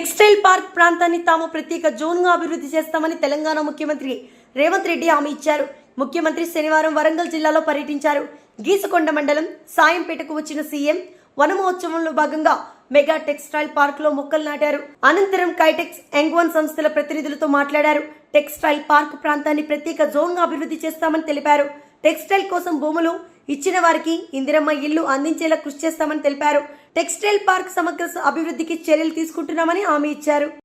Textile park ప్రాంతాన్ని తాము ప్రత్యేక జోన్గా అభివృద్ధి చేస్తామని తెలంగాణ ముఖ్యమంత్రి రేవంత్ రెడ్డి హామీ ఇచ్చారు. ముఖ్యమంత్రి శనివారం వరంగల్ జిల్లాలో పర్యటించారు. గీసుకొండ మండలం సాయంపేటకు వచ్చిన సీఎం వనమహోత్సవంలో భాగంగా మెగా టెక్స్టైల్ పార్క్లో మొక్కలు నాటారు. అనంతరం కైటెక్స్ ఎంగ్వన్ సంస్థల ప్రతినిధులతో మాట్లాడారు. టెక్స్టైల్ పార్క్ ప్రాంతాన్ని ప్రత్యేక జోన్గా అభివృద్ధి చేస్తామని తెలిపారు. టెక్స్టైల్ కోసం భూములు ఇచ్చిన వారికి ఇందిరమ్మ ఇల్లు అందించేలా కృషి చేస్తామని తెలిపారు. టెక్స్టైల్ పార్క్ సమగ్ర అభివృద్ధికి చర్యలు తీసుకుంటున్నామని హామీ ఇచ్చారు.